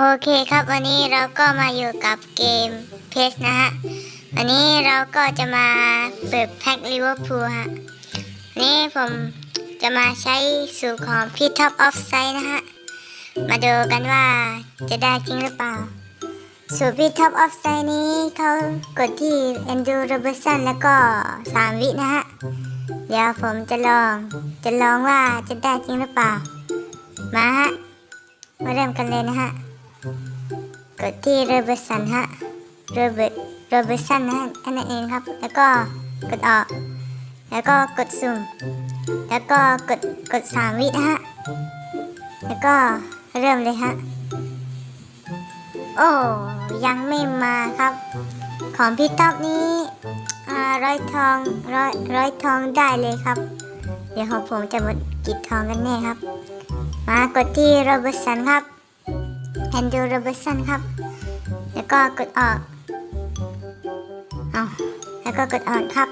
โอเคครับวันนี้เราก็มาอยู่กับเกมเพสนะฮะ วันนี้เราก็จะมาเปิดแพ็คลิเวอร์พูลฮะนนี้ผมจะมาใช้สูตรของพี่ท็อปออฟไซด์นะฮะ มาดูกันว่าจะได้จริงหรือเปล่า สูตรพี่ท็อปออฟไซด์นี้เขากดที่ Andrew Robertson แล้วก็3วินะฮะ เดี๋ยวผมจะลอง จะลองว่าจะได้จริงหรือเปล่า มาฮะ มาเริ่มกันเลยนะฮะ กดที่โรเบิร์สันฮะโรเบิร์ตโรเบิร์สันนะฮะอันนั้นเองครับ แล้วก็กดออก แล้วก็กดสุ่ม แล้วก็กดกดสามวินะฮะ แล้วก็เริ่มเลยฮะ โอ้ยังไม่มาครับ ของพี่ต๊อบนี้ร้อยทองร้อยร้อยทองได้เลยครับ เดี๋ยวของผมจะหมดกี่ทองกันแน่ครับ มากดที่โรเบิร์สันครับ นดูโรเบิร์สันครับ แล้วก็กดออกเอาแล้วก็กดออกครับ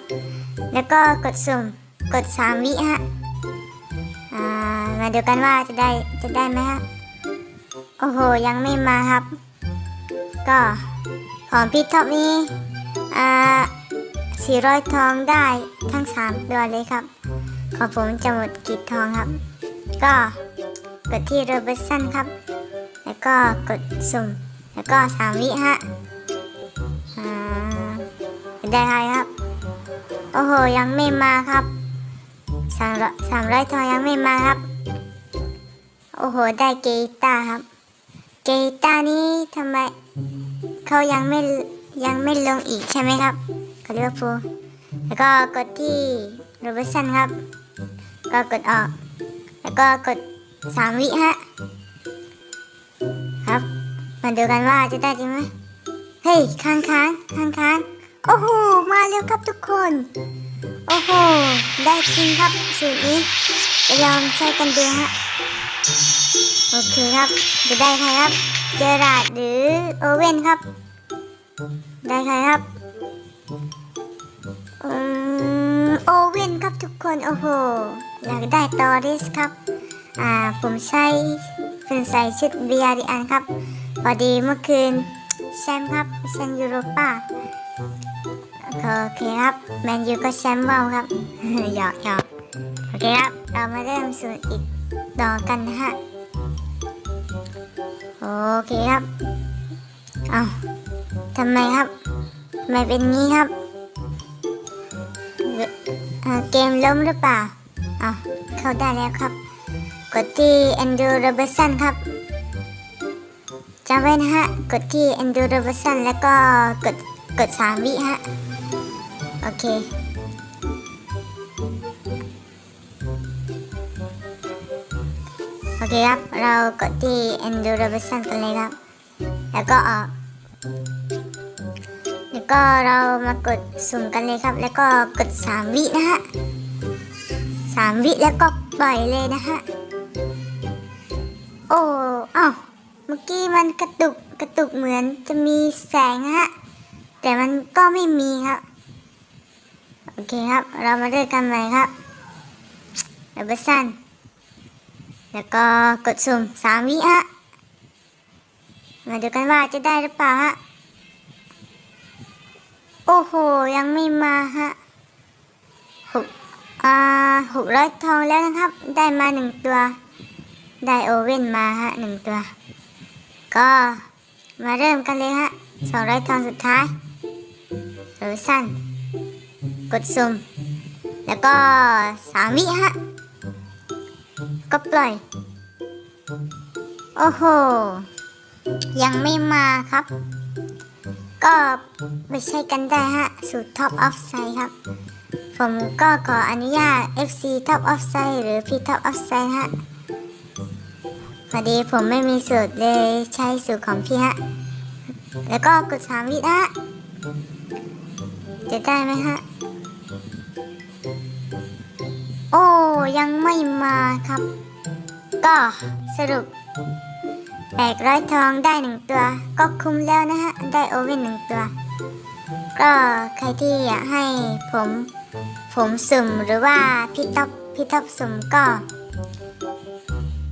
แล้วก็กดสุ่ม กดสามวิฮะมาดูกันว่าจะได้จะได้ไหมฮะ โอ้โห ยังไม่มาครับ ก็ของพี่ท็อปนี้อ่าสี่ร้อยทองได้ทั้งสามตัวเลยครับ ของผมจะหมดกี่ทองครับ ก็กดที่โรเบิร์สันครับ แล้วก็กดสุ่ม แล้วก็สามวิฮะอ่าได้ใครครับ โอ้โห ยังไม่มาครับสามร้อยสามร้อยทองยังไม่มาครับ โอ้โห ได้เกตาครับ เกตานี้ทำไมเขายังไม่ยังไม่ลงอีกใช่ไหมครับกับลิเวอร์พูแล้วก็กดที่โรเบิร์ตสันครับ ก็กดออก แล้วก็กดสามวิฮะ มาดูกันว่าจะได้จริงไหมเฮ้ยค้างค้างค้างค้างโอ้โห มาเร็วครับทุกคน โอ้โห ได้จริงครับสูตรนี้ไปลองใช้กันดูฮะ โอเคครับ จะได้ใครครับ เจอราดหรือโอเว่นครับ ได้ใครครับอืมโอเว่นครับทุกคน โอ้โห อยากได้ตอริสครับ อ่า ผมใช้เป็นใส่ชุดเบียริอันครับ พอดีเมื่อคืนแชมป์ครับแชมป์ยูโรป้าโอเคครับแมนยูก็แชมป์ว่าวครับหยอกหยอกโอเคครับ เรามาเริ่มสูตรอีกต่อกันนะฮะโอเคครับ เอาทำไมครับทำไมเป็นงี้ครับเเกมล้มหรือเปล่า เอาเข้าได้แล้วครับ กดที่ Andrew Robertson ครับ จำไว้นะฮะ กดที่ Andrew Robertson แล้วก็กดกด 3 วิฮะ โอเค โอเคครับ เรากดที่ Andrew Robertson กันเลยครับ แล้วก็ออก แล้วก็เรามากดสุ่มกันเลยครับ แล้วก็กด 3 วินะฮะ 3 วิแล้วก็ปล่อยเลยนะฮะ โอ้อ้าว เมื่อกี้มันกระตุกกระตุกเหมือนจะมีแสงฮะ แต่มันก็ไม่มีครับ โอเคครับ เรามาเริ่มกันใหม่ครับดับเบิลซันแล้วก็กดสุ่มสามวิฮะ มาดูกันว่าจะได้หรือเปล่าฮะ โอ้โห ยังไม่มาฮะหกอ่าหกร้อยทองแล้วนะครับ ได้มาหนึ่งตัว ได้โอเว่นมาฮะหนึ่งตัว ก็มาเริ่มกันเลยฮะสองร้อยทองสุดท้ายหรือสั้น กดสุ่มแล้วก็สามวิฮะ ก็ปล่อย โอ้โห ยังไม่มาครับ ก็ไปใช้กันได้ฮะ สูตร Top of Side ครับ ผมก็ขออนุญาต FC Top of Side หรือ P Top of Side ฮะ พอดีผมไม่มีสูตรเลยใช้สูตรของพี่ฮะ แล้วก็กดสามวิฮะ จะได้ไหมฮะ โอ้ยังไม่มาครับ ก็สรุปแปดร้อยทองได้หนึ่งตัว ก็คุ้มแล้วนะฮะ ได้โอเว่นหนึ่งตัว ก็ใครที่อยากให้ผม ผมสุ่มหรือว่าพี่ท็อปพี่ท็อปสุ่มก็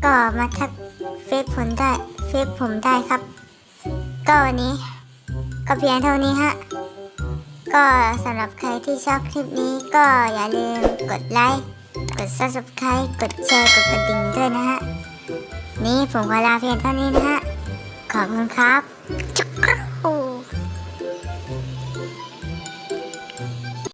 ก็มาทัก ซผมได้เฟซผมได้ครับ ก็วันนี้ ก็เพียงเท่านี้ฮะ ก็สำหรับใครที่ชอบคลิปนี้ก็อย่าลืมกดไลค์ กด subscribe กดแชร์ กดกระดิ่งด้วยนะฮะ นี่ผมขอลาเพียงเท่านี้นะฮะ ขอบคุณครับจ